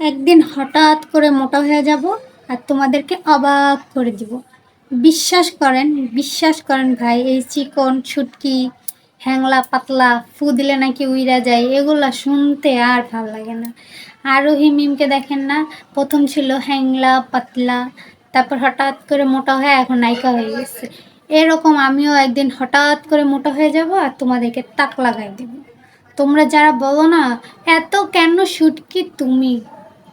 একদিন হঠাৎ করে মোটা হয়ে যাব আর তোমাদেরকে অবাক করে দিব। বিশ্বাস করেন বিশ্বাস করেন ভাই, এই চিকন ছুটকি হ্যাংলা, পাতলা, ফু দিলে নাকি উইরা যায়, এগুলা শুনতে আর ভালো লাগে না। আরোহী মিমকে দেখেন না, প্রথম ছিল হ্যাংলা, পাতলা, তারপর হঠাৎ করে মোটা হয়ে এখন নায়িকা হয়ে গেছে। এরকম আমিও একদিন হঠাৎ করে মোটা হয়ে যাব আর তোমাদেরকে তাক লাগাই দেব। তোমরা যারা বলো না, এত কেন শুটকি তুমি?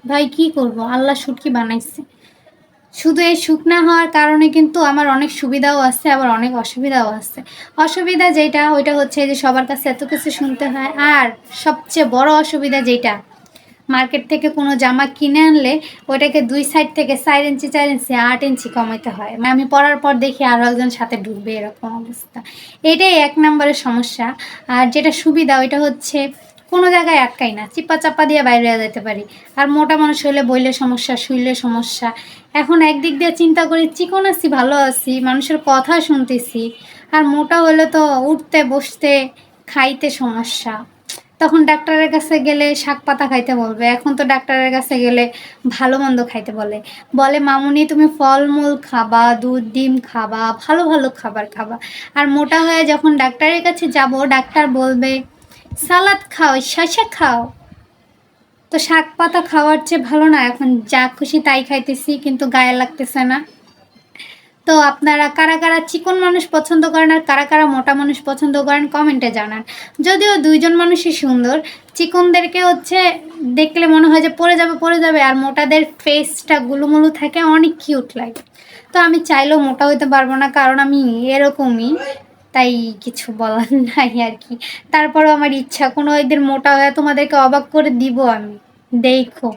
ভাই, কি করব? আল্লাহ শুটকি বানাইছে। শুধু এই শুকনা হওয়ার কারণে কিন্তু আমার অনেক সুবিধাও আছে, আবার অনেক অসুবিধাও আছে। অসুবিধা যেটা, ওইটা হচ্ছে যে সবার কাছে এত কিছু শুনতে হয়। আর সবচেয়ে বড় অসুবিধা যেটা, মার্কেট থেকে কোনো জামা কিনে আনলে ওইটাকে দুই সাইড থেকে চার ইঞ্চি চার ইঞ্চি, আট ইঞ্চি কমাইতে হয়। মানে আমি পরার পর দেখি আরও একজন সাথে ঢুকবে, এরকম অবস্থা। এটাই এক নম্বরের সমস্যা। আর যেটা সুবিধা, ওইটা হচ্ছে কোনো জায়গায় আটকাই না, চিপা চাপা দিয়ে বাইরে যেতে পারি। আর মোটা মানুষ হইলে বইলে সমস্যা, শুইলে সমস্যা। এখন একদিক দিয়ে চিন্তা করি, চিকন আছি, ভালো আছি, মানুষের কথা শুনতেছি। আর মোটা হলে তো উঠতে, বসতে, খাইতে সমস্যা। তখন ডাক্তারের কাছে গেলে শাক পাতা খাইতে বলবে। এখন তো ডাক্তারের কাছে গেলে ভালো মন্দ খাইতে বলে। বলে, মামুনি, তুমি ফলমূল খাবা, দুধ, ডিম খাবা, ভালো ভালো খাবার খাবা। আর মোটা হয়ে যখন ডাক্তারের কাছে যাব, ডাক্তার বলবে সালাদ খাও, শসা খাও। তো শাক পাতা খাওয়ার চেয়ে ভালো না, এখন যা খুশি তাই খাইতেছি, কিন্তু গায়ে লাগতেছে না। তো আপনারা কারা কারা চিকন মানুষ পছন্দ করেন আর কারা কারা মোটা মানুষ পছন্দ করেন, কমেন্টে জানান। যদিও দুইজন মানুষই সুন্দর, চিকনদেরকে হচ্ছে দেখলে মনে হয় যে পড়ে যাবে পড়ে যাবে, আর মোটাদের ফেসটা গুলুমুলু থাকে, অনেক কিউট লাগে। তো আমি চাইলেও মোটা হইতে পারব না, কারণ আমি এরকমই। তাই কিছু বলার নাই আর কি তারপরও আমার ইচ্ছা, কোনো একদিন মোটা হয়ে তোমাদেরকে অবাক করে দিব আমি। দেখো।